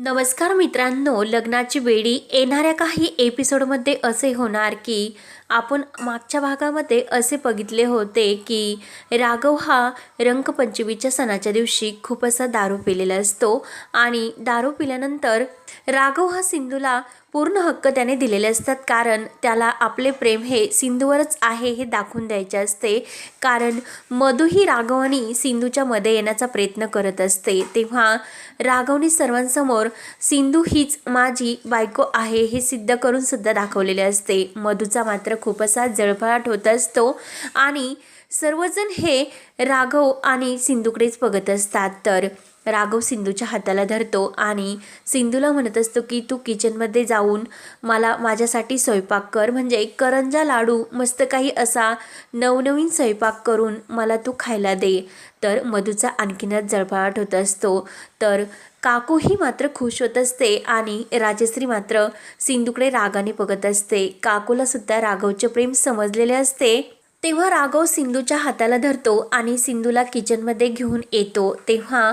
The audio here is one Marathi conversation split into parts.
नमस्कार मित्रांनो लग्नाची वेळी येणाऱ्या काही एपिसोडमध्ये असे होणार की आपण मागच्या भागामध्ये असे बघितले होते की राघव हा रंगपंचमीच्या सणाच्या दिवशी खूप असा दारू पिलेला असतो आणि दारू पिल्यानंतर राघव हा सिंधूला पूर्ण हक्क त्याने दिलेले असतात. कारण त्याला आपले प्रेम हे सिंधूवरच आहे हे दाखवून द्यायचे असते. कारण मधू ही राघवनी सिंधूच्या मध्ये येण्याचा प्रयत्न करत असते. तेव्हा राघवनी सर्वांसमोर सिंधू हीच माझी बायको आहे हे सिद्ध करून सुद्धा दाखवलेले असते. मधूचा मात्र खूप असा जळफळाट होत असतो आणि सर्वजण हे राघव आणि सिंधूकडेच बघत असतात. तर राघव सिंधूच्या हाताला धरतो आणि सिंधूला म्हणत असतो की तू किचनमध्ये जाऊन मला माझ्यासाठी स्वयंपाक कर. म्हणजे करंजा लाडू मस्त काही असा नवनवीन स्वयंपाक करून मला तू खायला दे. तर मधूचा आणखीनच जळफळाट होत असतो. तर काकू ही मात्र खुश होत असते आणि राजश्री मात्र सिंधूकडे रागाने बघत असते. काकूला सुद्धा राघवचे प्रेम समजलेले असते. तेव्हा राघव सिंधूच्या हाताला धरतो आणि सिंधूला किचनमध्ये घेऊन येतो. तेव्हा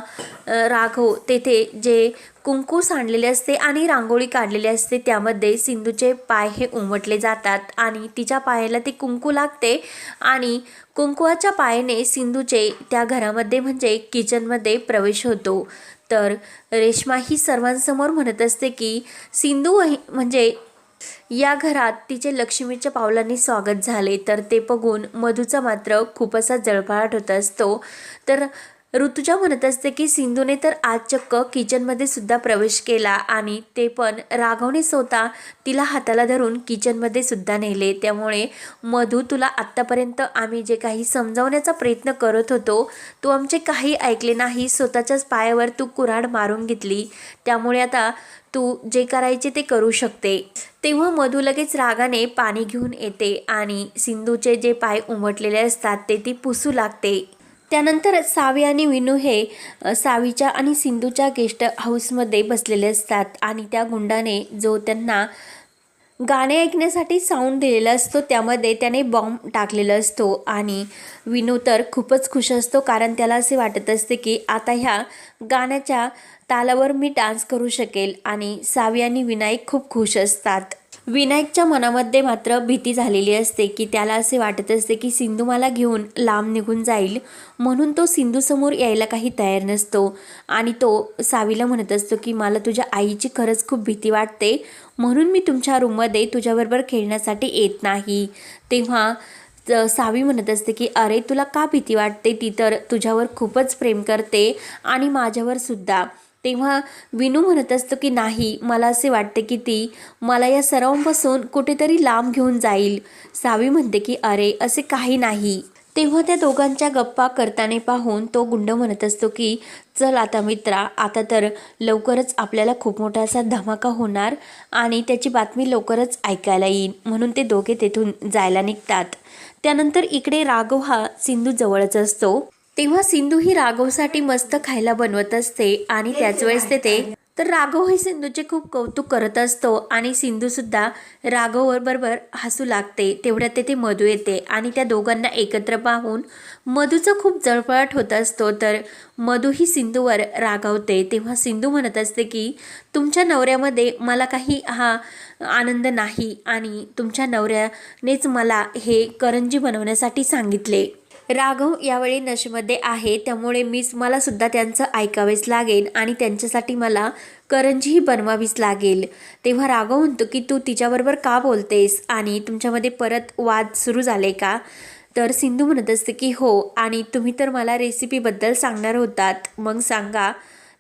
राघव तेथे जे कुंकू सांडलेले असते आणि रांगोळी काढलेली असते त्यामध्ये सिंधूचे पाय हे उमटले जातात आणि तिच्या पायाला ते कुंकू लागते आणि कुंकुवाच्या पायाने सिंधूचे त्या घरामध्ये म्हणजे किचनमध्ये प्रवेश होतो. तर रेश्मा ही सर्वांसमोर म्हणत असते की सिंधू म्हणजे या घरात तिचे लक्ष्मीच्या पावलांनी स्वागत झाले. तर ते बघून मधूचा मात्र खूप असा जळपाट होत असतो. तर ऋतुजा म्हणत असते की सिंधूने तर आज चक्क किचनमध्ये सुद्धा प्रवेश केला आणि ते पण राघवने स्वतः तिला हाताला धरून किचनमध्ये सुद्धा नेले. त्यामुळे मधू तुला आत्तापर्यंत आम्ही जे काही समजावण्याचा प्रयत्न करत होतो तू आमचे काही ऐकले नाही. स्वतःच्याच पायावर तू कुऱ्हाड मारून घेतली. त्यामुळे आता तू जे करायचे ते करू शकते. तेव्हा मधू लगेच रागाने पाणी घेऊन येते आणि सिंधूचे जे पाय उमटलेले असतात ते ती पुसू लागते. त्यानंतर सावी आणि विनू हे सावीच्या आणि सिंधूच्या गेस्ट हाऊसमध्ये बसलेले असतात आणि त्या गुंडाने जो त्यांना गाणे ऐकण्यासाठी साऊंड दिलेला असतो त्यामध्ये त्याने बॉम्ब टाकलेला असतो आणि विनू तर खूपच खुश असतो कारण त्याला असे वाटत असते की आता ह्या गाण्याच्या तालावर मी डान्स करू शकेल आणि सावी आणि विनायक खूप खुश असतात. विनायकच्या मनामध्ये मात्र भीती झालेली असते की त्याला असे वाटत असते की सिंधू मला घेऊन लांब निघून जाईल. म्हणून तो सिंधूसमोर यायला काही तयार नसतो. आणि तो सावीला म्हणत असतो की मला तुझ्या आईची खरंच खूप भीती वाटते. म्हणून मी तुमच्या रूममध्ये तुझ्याबरोबर खेळण्यासाठी येत नाही. तेव्हा सावी म्हणत असते की अरे तुला का भीती वाटते? ती तर तुझ्यावर खूपच प्रेम करते आणि माझ्यावर सुद्धा. तेव्हा विनू म्हणत असतो की नाही मला असे वाटते की ती मला या सर्वांपासून कुठेतरी लांब घेऊन जाईल. सावी म्हणते की अरे असे काही नाही. तेव्हा त्या दोघांच्या गप्पा करताना पाहून तो गुंड म्हणत असतो की चल आता मित्रा आता तर लवकरच आपल्याला खूप मोठा असा धमाका होणार आणि त्याची बातमी लवकरच ऐकायला येईल. म्हणून ते दोघे तेथून जायला निघतात. त्यानंतर इकडे राघव हा सिंधू जवळच असतो. तेव्हा सिंधू ही राघवसाठी मस्त खायला बनवत असते आणि त्याच वेळेस तेथे तर राघव हे सिंधूचे खूप कौतुक करत असतो आणि सिंधू सुद्धा राघववर बरोबर हसू लागते. तेवढ्यात तेथे मधू येते आणि त्या दोघांना एकत्र पाहून मधूचं खूप जळफळाट होत असतो. तर मधू ही सिंधूवर रागावते. तेव्हा सिंधू म्हणत असते की तुमच्या नवऱ्यामध्ये मला काही हा आनंद नाही आणि तुमच्या नवऱ्यानेच मला हे करंजी बनवण्यासाठी सांगितले. राघव यावेळी नशेमध्ये आहे त्यामुळे मीच मला सुद्धा त्यांचं ऐकावेच लागेल आणि त्यांच्यासाठी मला करंजीही बनवावीच लागेल. तेव्हा राघव म्हणतो की तू तिच्याबरोबर का बोलतेस? आणि तुमच्यामध्ये परत वाद सुरू झाले का? तर सिंधू म्हणत असते की हो आणि तुम्ही तर मला रेसिपीबद्दल सांगणार होतात. मग सांगा.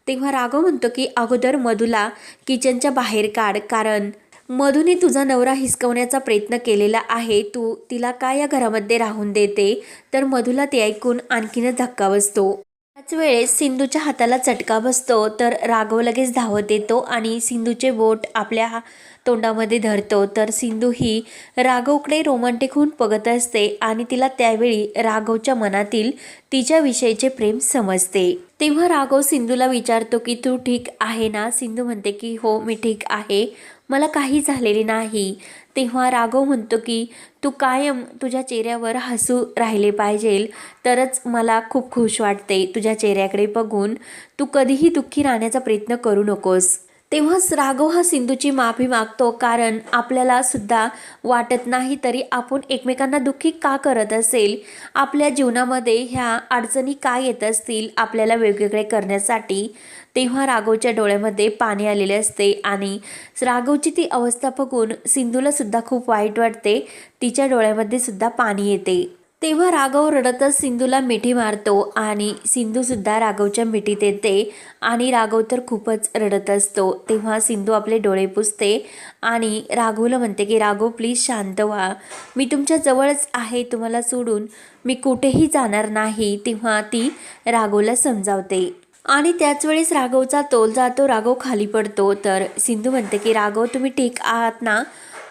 तेव्हा राघव म्हणतो की अगोदर मधूला किचनच्या बाहेर काढ कारण मधूने तुझा नवरा हिसकवण्याचा प्रयत्न केलेला आहे तू तिला का या घरामध्ये राहून देते? तर मधूला ते ऐकून आणखीनच धक्का बसतो. त्याच वेळेस सिंधूच्या हाताला चटका बसतो तर राघव लगेच धावत येतो आणि सिंधूचे बोट आपल्या हा- तोंडामध्ये धरतो. तर सिंधू ही राघवकडे रोमांटिक होऊन बघत असते आणि तिला त्यावेळी राघवच्या मनातील तिच्याविषयीचे प्रेम समजते. तेव्हा राघव सिंधूला विचारतो की तू ठीक आहे ना? सिंधू म्हणते की हो मी ठीक आहे. मला काही झालेले नाही. तेव्हा राघव म्हणतो की तू कायम तुझ्या चेहऱ्यावर हसू राहिले पाहिजे तरच मला खूप खुश वाटते तुझ्या चेहऱ्याकडे बघून. तू कधीही दुःखी राहण्याचा प्रयत्न करू नकोस. तेव्हाच राघव हा सिंधूची माफी मागतो कारण आपल्याला सुद्धा वाटत नाही तरी आपण एकमेकांना दुःखी का करत असेल? आपल्या जीवनामध्ये ह्या अडचणी का येत असतील आपल्याला वेगवेगळे करण्यासाठी? तेव्हा राघवच्या डोळ्यामध्ये पाणी आलेले असते आणि राघवची ती अवस्था बघून सिंधूला सुद्धा खूप वाईट वाटते. तिच्या डोळ्यामध्ये सुद्धा पाणी येते. तेव्हा राघव रडतच सिंधूला मिठी मारतो आणि सिंधूसुद्धा राघवच्या मिठीत येते आणि राघव तर खूपच रडत असतो. तेव्हा सिंधू आपले डोळे पुसते आणि राघवला म्हणते की राघव प्लीज शांत व्हा. मी तुमच्या जवळच आहे तुम्हाला सोडून मी कुठेही जाणार नाही तेव्हा ती राघवला समजावते. आणि त्याच वेळेस राघवचा तोल जातो राघव खाली पडतो. तर सिंधू म्हणते की राघव तुम्ही ठीक आहात ना?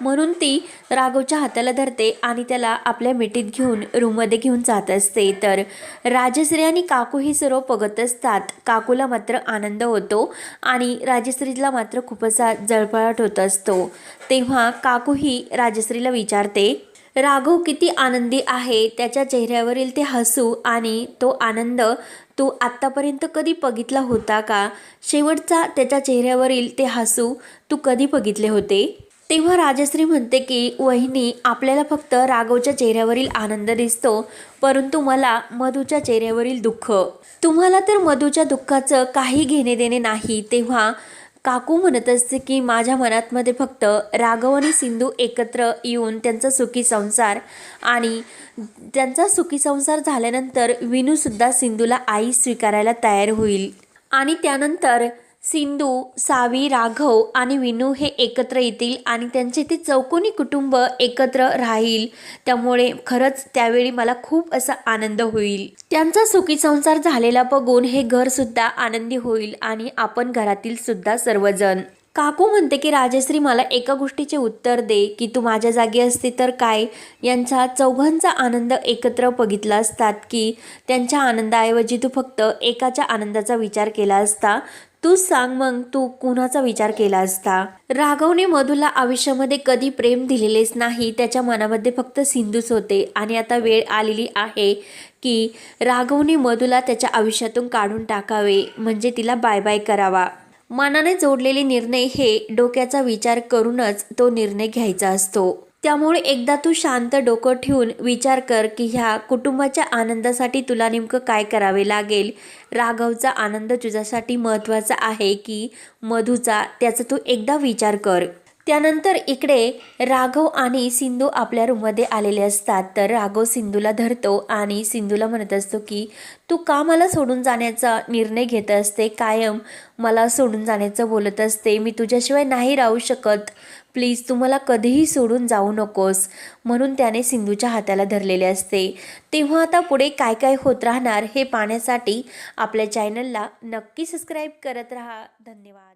म्हणून ती राघवच्या हाताला धरते आणि त्याला आपल्या मिठीत घेऊन रूममध्ये घेऊन जात असते. तर राजश्री आणि काकू ही सर्व बघत असतात. काकूला मात्र आनंद होतो आणि राजश्रीला मात्र खूपच जळपळाट होत असतो. तेव्हा काकू ही राजश्रीला विचारते राघव किती आनंदी आहे. त्याच्या चेहऱ्यावरील ते हसू आणि तो आनंद तू आत्तापर्यंत कधी बघितला होता का? शेवटचा त्याच्या चेहऱ्यावरील ते हसू तू कधी बघितले होते? तेव्हा राजश्री म्हणते की वहिनी आपल्याला फक्त राघवच्या चेहऱ्यावरील आनंद दिसतो परंतु मला मधूच्या चेहऱ्यावरील दुःख. तुम्हाला तर मधूच्या दुःखाचं काही घेणे देणे नाही. तेव्हा काकू म्हणत असते की माझ्या मनातमध्ये फक्त राघव आणि सिंधू एकत्र येऊन त्यांचा सुखी संसार आणि त्यांचा सुखी संसार झाल्यानंतर विनूसुद्धा सिंधूला आई स्वीकारायला तयार होईल. आणि त्यानंतर सिंधू सावी राघव आणि विनू हे एकत्र येतील आणि त्यांचे ते चौकोनी कुटुंब एकत्र राहील. त्यामुळे खरंच त्यावेळी मला खूप असा आनंद होईल. त्यांचा सुखी संसार झालेला बघून हे घर सुद्धा आनंदी होईल आणि आपण घरातील सुद्धा सर्वजण. काकू म्हणते की राजश्री मला एका गोष्टीचे उत्तर दे की तू माझ्या जागी असते तर काय? यांचा चौघांचा आनंद एकत्र बघितला असतात की त्यांच्या आनंदाऐवजी तू फक्त एकाच्या आनंदाचा विचार केला असता. तू सांग मग तू कुणाचा विचार केला असता? राघवने मधूला आयुष्यामध्ये कधी प्रेम दिलेलेच नाही त्याच्या मनामध्ये फक्त सिंधूच होते. आणि आता वेळ आलेली आहे की राघवने मधूला त्याच्या आयुष्यातून काढून टाकावे म्हणजे तिला बाय बाय करावा. मनाने जोडलेले निर्णय हे डोक्याचा विचार करूनच तो निर्णय घ्यायचा असतो. त्यामुळे एकदा तू शांत डोकं ठेवून विचार कर की ह्या कुटुंबाच्या आनंदासाठी तुला नेमकं काय करावे लागेल? राघवचा आनंद तुझ्यासाठी महत्त्वाचा आहे की मधूचा? त्याचा तू एकदा विचार कर. त्यानंतर इकडे राघव आणि सिंधू आपल्या रूममध्ये आलेले असतात. तर राघव सिंधूला धरतो आणि सिंधूला म्हणत असतो की तू का मला सोडून जाण्याचा निर्णय घेत असते? कायम मला सोडून जाण्याचं बोलत असते. मी तुझ्याशिवाय नाही राहू शकत. प्लीज तू मला कधीही सोडून जाऊ नकोस. म्हणून त्याने सिंधूच्या हाताला धरलेले असते. तेव्हा आता पुढे काय काय होत राहणार हे पाहण्यासाठी आपल्या चॅनलला नक्की सबस्क्राईब करत राहा. धन्यवाद.